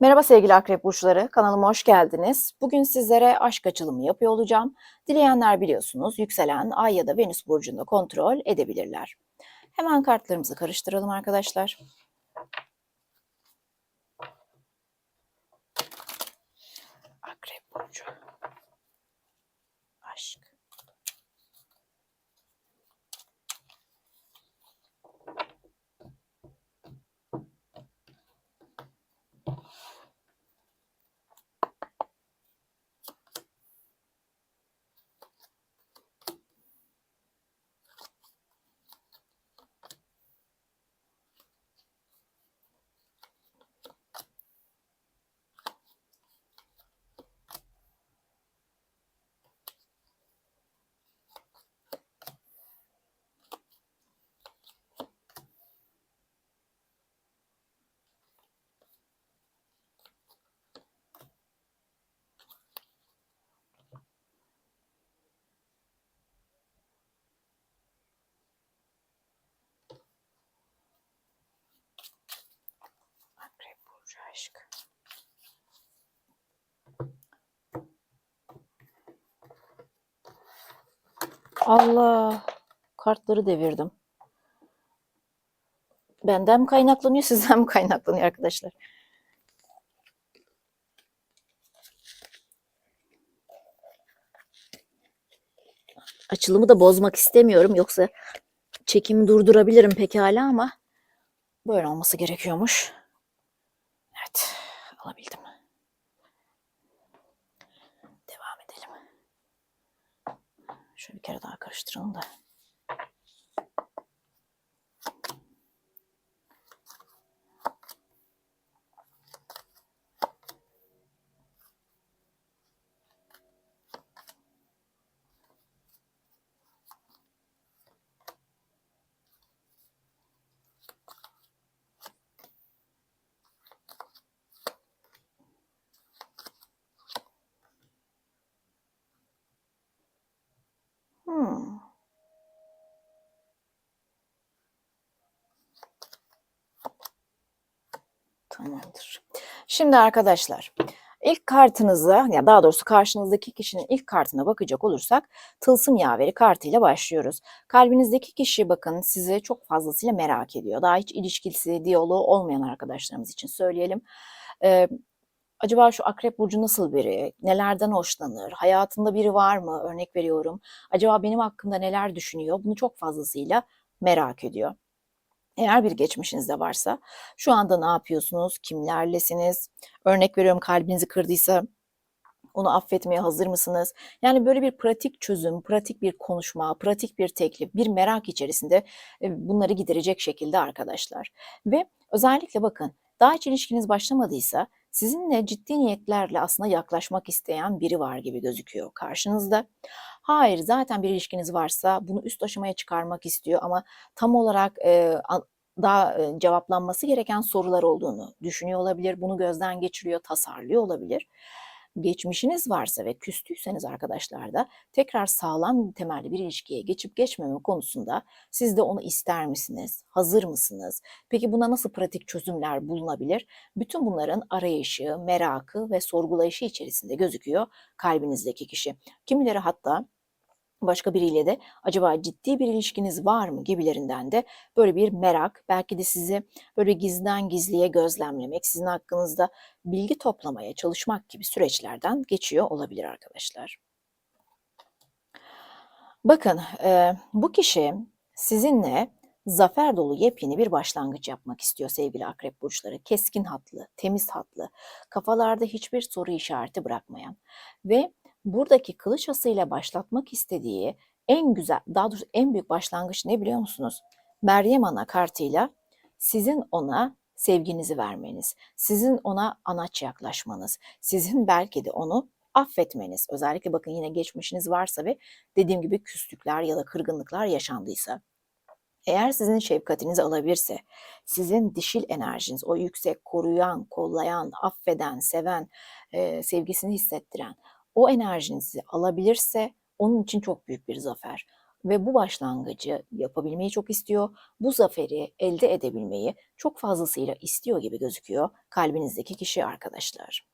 Merhaba sevgili akrep burçları, kanalıma hoş geldiniz. Bugün sizlere aşk açılımı yapıyor olacağım. Dileyenler biliyorsunuz yükselen ay ya da venüs burcunda kontrol edebilirler. Hemen kartlarımızı karıştıralım arkadaşlar. Akrep burcu. Aşk. Akrep burcu aşk. Allah kartları devirdim. Benden mi kaynaklanıyor, sizden mi kaynaklanıyor arkadaşlar? Açılımı da bozmak istemiyorum yoksa çekimi durdurabilirim pekala ama böyle olması gerekiyormuş. Evet, alabildim. Devam edelim. Şöyle bir kere daha karıştıralım da. Tamamdır. Şimdi arkadaşlar ilk kartınıza ya daha doğrusu karşınızdaki kişinin ilk kartına bakacak olursak tılsım yaveri kartıyla başlıyoruz. Kalbinizdeki kişi bakın sizi çok fazlasıyla merak ediyor. Daha hiç ilişkisi, diyaloğu olmayan arkadaşlarımız için söyleyelim. Ee, acaba şu akrep burcu nasıl biri? Nelerden hoşlanır? Hayatında biri var mı? Örnek veriyorum. Acaba benim hakkımda neler düşünüyor? Bunu çok fazlasıyla merak ediyor. Eğer bir geçmişiniz de varsa şu anda ne yapıyorsunuz? Kimlerlesiniz? Örnek veriyorum kalbinizi kırdıysa onu affetmeye hazır mısınız? Yani böyle bir pratik çözüm, pratik bir konuşma, pratik bir teklif, bir merak içerisinde bunları giderecek şekilde arkadaşlar. Ve özellikle bakın daha hiç ilişkiniz başlamadıysa sizinle ciddi niyetlerle aslında yaklaşmak isteyen biri var gibi gözüküyor karşınızda. Hayır zaten bir ilişkiniz varsa bunu üst aşamaya çıkarmak istiyor ama tam olarak e, daha cevaplanması gereken sorular olduğunu düşünüyor olabilir. Bunu gözden geçiriyor, tasarlıyor olabilir. Geçmişiniz varsa ve küstüyseniz arkadaşlar da tekrar sağlam temelli bir ilişkiye geçip geçmeme konusunda siz de onu ister misiniz? Hazır mısınız? Peki buna nasıl pratik çözümler bulunabilir? Bütün bunların arayışı, merakı ve sorgulayışı içerisinde gözüküyor kalbinizdeki kişi. Kimileri hatta başka biriyle de acaba ciddi bir ilişkiniz var mı gibilerinden de böyle bir merak, belki de sizi böyle gizden gizliye gözlemlemek, sizin hakkınızda bilgi toplamaya çalışmak gibi süreçlerden geçiyor olabilir arkadaşlar. Bakın bu kişi sizinle zafer dolu yepyeni bir başlangıç yapmak istiyor sevgili akrep burçları. Keskin hatlı, temiz hatlı, kafalarda hiçbir soru işareti bırakmayan ve buradaki kılıç asıyla başlatmak istediği en güzel, daha doğrusu en büyük başlangıç ne biliyor musunuz? Meryem Ana kartıyla sizin ona sevginizi vermeniz, sizin ona anaç yaklaşmanız, sizin belki de onu affetmeniz. Özellikle bakın yine geçmişiniz varsa ve dediğim gibi küslükler ya da kırgınlıklar yaşandıysa. Eğer sizin şefkatinizi alabilirse, sizin dişil enerjiniz, o yüksek, koruyan, kollayan, affeden, seven, e, sevgisini hissettiren o enerjinizi alabilirse onun için çok büyük bir zafer. ve bu başlangıcı yapabilmeyi çok istiyor. Bu zaferi elde edebilmeyi çok fazlasıyla istiyor gibi gözüküyor kalbinizdeki kişi arkadaşlar.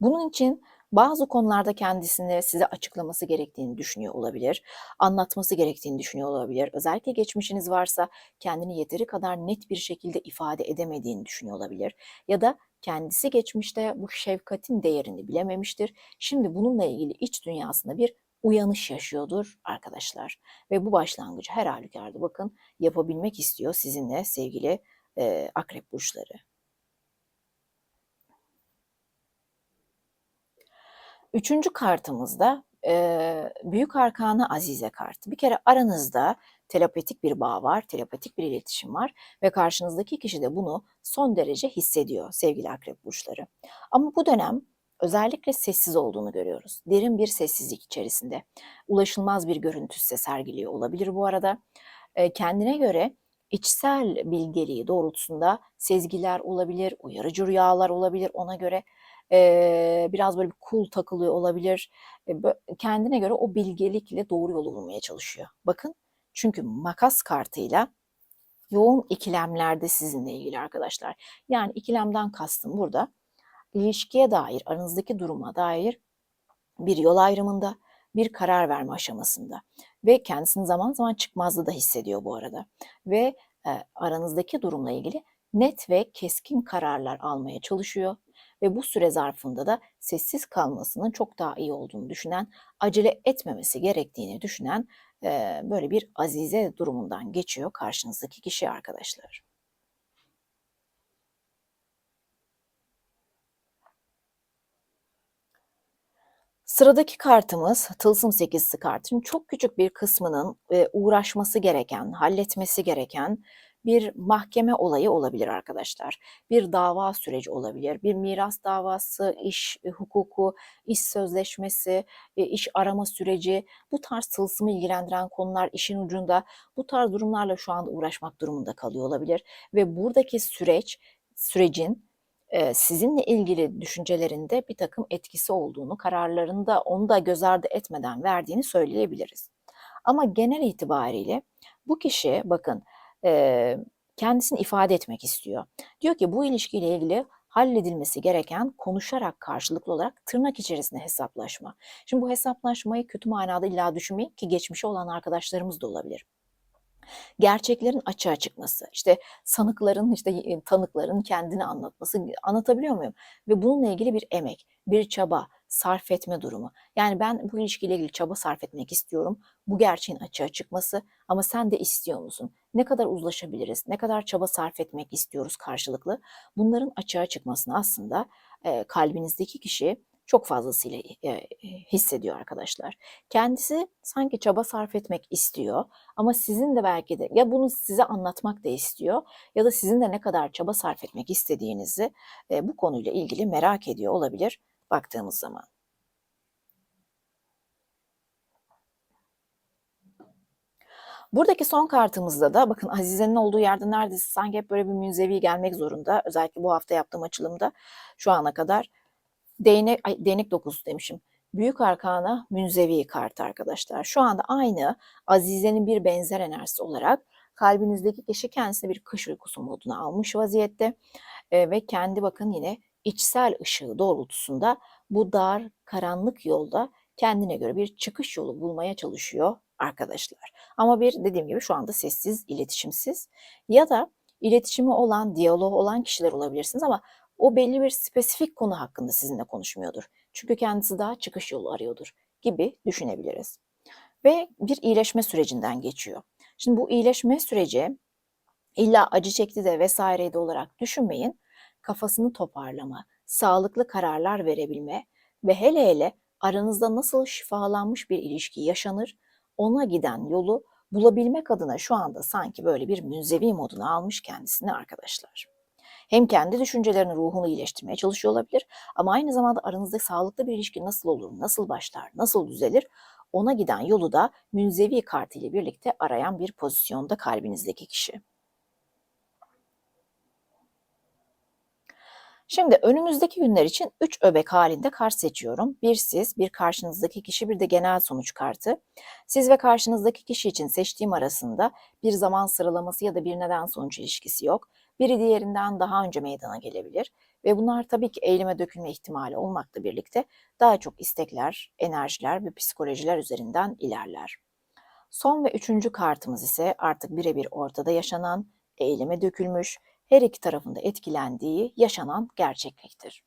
Bunun için bazı konularda kendisini size açıklaması gerektiğini düşünüyor olabilir, anlatması gerektiğini düşünüyor olabilir. Özellikle geçmişiniz varsa kendini yeteri kadar net bir şekilde ifade edemediğini düşünüyor olabilir. Ya da kendisi geçmişte bu şefkatin değerini bilememiştir. Şimdi bununla ilgili iç dünyasında bir uyanış yaşıyordur arkadaşlar. Ve bu başlangıcı her halükarda bakın yapabilmek istiyor sizinle sevgili e, akrep burçları. Üçüncü kartımızda e, Büyük Arkanı Azize kartı. Bir kere aranızda telepatik bir bağ var, telepatik bir iletişim var ve karşınızdaki kişi de bunu son derece hissediyor sevgili akrep burçları. Ama bu dönem özellikle sessiz olduğunu görüyoruz. Derin bir sessizlik içerisinde. Ulaşılmaz bir görüntü size sergiliyor olabilir bu arada. Kendine göre içsel bilgeliği doğrultusunda sezgiler olabilir, uyarıcı rüyalar olabilir ona göre biraz böyle bir cool takılıyor olabilir. Kendine göre o bilgelikle doğru yolu bulmaya çalışıyor. Bakın çünkü makas kartıyla yoğun ikilemlerde sizinle ilgili arkadaşlar. Yani ikilemden kastım burada ilişkiye dair, aranızdaki duruma dair bir yol ayrımında, bir karar verme aşamasında ve kendisini zaman zaman çıkmazdı da hissediyor bu arada. Ve e, aranızdaki durumla ilgili net ve keskin kararlar almaya çalışıyor ve bu süre zarfında da sessiz kalmasının çok daha iyi olduğunu düşünen, acele etmemesi gerektiğini düşünen e, böyle bir azize durumundan geçiyor karşınızdaki kişi arkadaşlar. Sıradaki kartımız Tılsım sekizisi kartının çok küçük bir kısmının e, uğraşması gereken, halletmesi gereken bir mahkeme olayı olabilir arkadaşlar. Bir dava süreci olabilir. Bir miras davası, iş e, hukuku, iş sözleşmesi, e, iş arama süreci. Bu tarz tılsımı ilgilendiren konular işin ucunda. Bu tarz durumlarla şu anda uğraşmak durumunda kalıyor olabilir. Ve buradaki süreç, sürecin sizinle ilgili düşüncelerinde bir takım etkisi olduğunu, kararlarında onu da göz ardı etmeden verdiğini söyleyebiliriz. Ama genel itibariyle bu kişi bakın kendisini ifade etmek istiyor. Diyor ki bu ilişkiyle ilgili halledilmesi gereken konuşarak karşılıklı olarak tırnak içerisinde hesaplaşma. Şimdi bu hesaplaşmayı kötü manada illa düşünmeyin ki geçmişi olan arkadaşlarımız da olabilir gerçeklerin açığa çıkması, işte sanıkların, işte tanıkların kendini anlatması, anlatabiliyor muyum? Ve bununla ilgili bir emek, bir çaba, sarf etme durumu. Yani ben bu ilişkiyle ilgili çaba sarf etmek istiyorum. Bu gerçeğin açığa çıkması ama sen de istiyor musun? Ne kadar uzlaşabiliriz? Ne kadar çaba sarf etmek istiyoruz karşılıklı? Bunların açığa çıkmasını aslında e, kalbinizdeki kişi çok fazlasıyla e, hissediyor arkadaşlar. Kendisi sanki çaba sarf etmek istiyor ama sizin de belki de ya bunu size anlatmak da istiyor ya da sizin de ne kadar çaba sarf etmek istediğinizi e, bu konuyla ilgili merak ediyor olabilir baktığımız zaman. Buradaki son kartımızda da bakın Azize'nin olduğu yerde neredeyse sanki hep böyle bir münzevi gelmek zorunda. Özellikle bu hafta yaptığım açılımda şu ana kadar değnek, ay, değnek dokuzu demişim. Büyük arkana münzevi kart arkadaşlar. Şu anda aynı Azize'nin bir benzer enerjisi olarak kalbinizdeki kişi kendisine bir kış uykusu moduna almış vaziyette. E, ve kendi bakın yine içsel ışığı doğrultusunda bu dar, karanlık yolda kendine göre bir çıkış yolu bulmaya çalışıyor arkadaşlar. Ama bir dediğim gibi şu anda sessiz, iletişimsiz ya da iletişimi olan, diyaloğu olan kişiler olabilirsiniz ama o belli bir spesifik konu hakkında sizinle konuşmuyordur. Çünkü kendisi daha çıkış yolu arıyordur gibi düşünebiliriz. Ve bir iyileşme sürecinden geçiyor. Şimdi bu iyileşme süreci illa acı çekti de vesaireydi olarak düşünmeyin. Kafasını toparlama, sağlıklı kararlar verebilme ve hele hele aranızda nasıl şifalanmış bir ilişki yaşanır, ona giden yolu bulabilmek adına şu anda sanki böyle bir münzevi moduna almış kendisini arkadaşlar hem kendi düşüncelerini, ruhunu iyileştirmeye çalışıyor olabilir ama aynı zamanda aranızda sağlıklı bir ilişki nasıl olur, nasıl başlar, nasıl düzelir ona giden yolu da münzevi kartı ile birlikte arayan bir pozisyonda kalbinizdeki kişi. Şimdi önümüzdeki günler için 3 öbek halinde kart seçiyorum. Bir siz, bir karşınızdaki kişi, bir de genel sonuç kartı. Siz ve karşınızdaki kişi için seçtiğim arasında bir zaman sıralaması ya da bir neden sonuç ilişkisi yok. Biri diğerinden daha önce meydana gelebilir ve bunlar tabii ki eyleme dökülme ihtimali olmakla birlikte daha çok istekler, enerjiler ve psikolojiler üzerinden ilerler. Son ve üçüncü kartımız ise artık birebir ortada yaşanan, eyleme dökülmüş, her iki tarafında etkilendiği yaşanan gerçekliktir.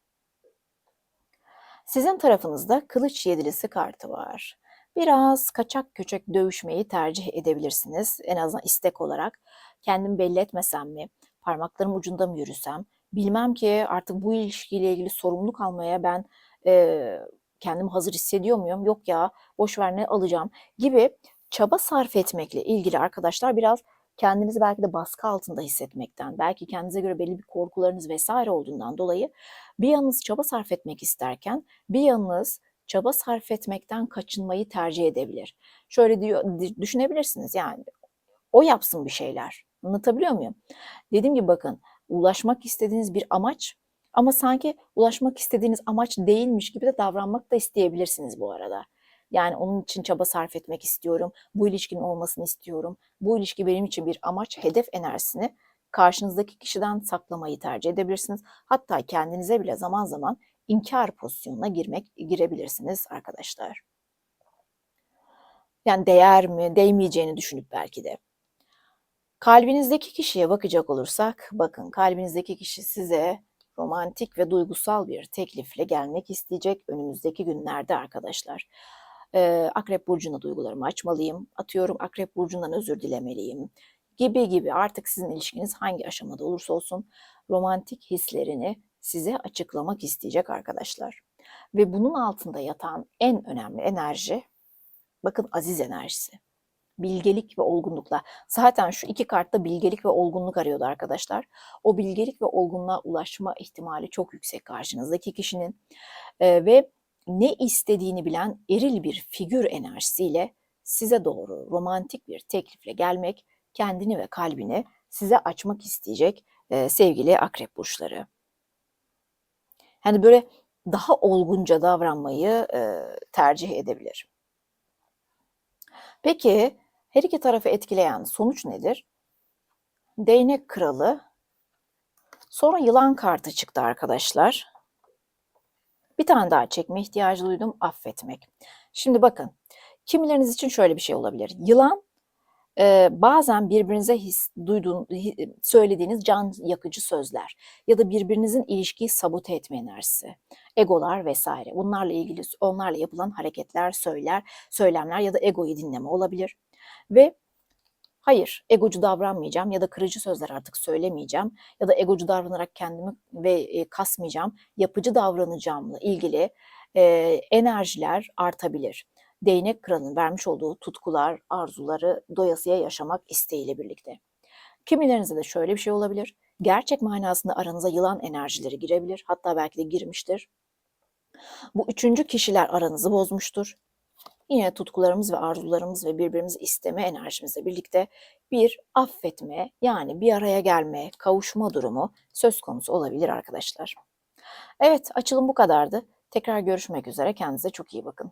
Sizin tarafınızda kılıç yedilisi kartı var. Biraz kaçak köçek dövüşmeyi tercih edebilirsiniz. En azından istek olarak. Kendimi belli etmesem mi? Parmaklarım ucunda mı yürüsem? Bilmem ki artık bu ilişkiyle ilgili sorumluluk almaya ben e, kendimi hazır hissediyor muyum? Yok ya boş ver ne alacağım gibi çaba sarf etmekle ilgili arkadaşlar biraz kendinizi belki de baskı altında hissetmekten, belki kendinize göre belli bir korkularınız vesaire olduğundan dolayı bir yanınız çaba sarf etmek isterken bir yanınız çaba sarf etmekten kaçınmayı tercih edebilir. Şöyle diyor, düşünebilirsiniz yani o yapsın bir şeyler. Anlatabiliyor muyum? Dediğim gibi bakın ulaşmak istediğiniz bir amaç ama sanki ulaşmak istediğiniz amaç değilmiş gibi de davranmak da isteyebilirsiniz bu arada. Yani onun için çaba sarf etmek istiyorum. Bu ilişkinin olmasını istiyorum. Bu ilişki benim için bir amaç, hedef enerjisini karşınızdaki kişiden saklamayı tercih edebilirsiniz. Hatta kendinize bile zaman zaman inkar pozisyonuna girmek girebilirsiniz arkadaşlar. Yani değer mi, değmeyeceğini düşünüp belki de. Kalbinizdeki kişiye bakacak olursak, bakın kalbinizdeki kişi size romantik ve duygusal bir teklifle gelmek isteyecek önümüzdeki günlerde arkadaşlar. Ee, Akrep burcuna duygularımı açmalıyım. Atıyorum Akrep burcundan özür dilemeliyim gibi gibi artık sizin ilişkiniz hangi aşamada olursa olsun romantik hislerini size açıklamak isteyecek arkadaşlar. Ve bunun altında yatan en önemli enerji bakın aziz enerjisi. Bilgelik ve olgunlukla. Zaten şu iki kartta bilgelik ve olgunluk arıyordu arkadaşlar. O bilgelik ve olgunluğa ulaşma ihtimali çok yüksek karşınızdaki kişinin. Ee, ve ne istediğini bilen eril bir figür enerjisiyle size doğru romantik bir teklifle gelmek, kendini ve kalbini size açmak isteyecek e, sevgili akrep burçları. Yani böyle daha olgunca davranmayı e, tercih edebilir. Peki her iki tarafı etkileyen sonuç nedir? Değnek kralı. Sonra yılan kartı çıktı arkadaşlar. Bir tane daha çekme ihtiyacı duydum. Affetmek. Şimdi bakın. Kimileriniz için şöyle bir şey olabilir. Yılan e, bazen birbirinize his, duyduğun, söylediğiniz can yakıcı sözler ya da birbirinizin ilişkiyi sabote etme enerjisi, egolar vesaire. Bunlarla ilgili onlarla yapılan hareketler, söyler, söylemler ya da egoyu dinleme olabilir. Ve hayır egocu davranmayacağım ya da kırıcı sözler artık söylemeyeceğim ya da egocu davranarak kendimi ve e, kasmayacağım, yapıcı davranacağımla ilgili e, enerjiler artabilir. Değnek kralının vermiş olduğu tutkular, arzuları doyasıya yaşamak isteğiyle birlikte. Kimilerinizde de şöyle bir şey olabilir. Gerçek manasında aranıza yılan enerjileri girebilir. Hatta belki de girmiştir. Bu üçüncü kişiler aranızı bozmuştur. Yine tutkularımız ve arzularımız ve birbirimizi isteme enerjimizle birlikte bir affetme yani bir araya gelme, kavuşma durumu söz konusu olabilir arkadaşlar. Evet açılım bu kadardı. Tekrar görüşmek üzere. Kendinize çok iyi bakın.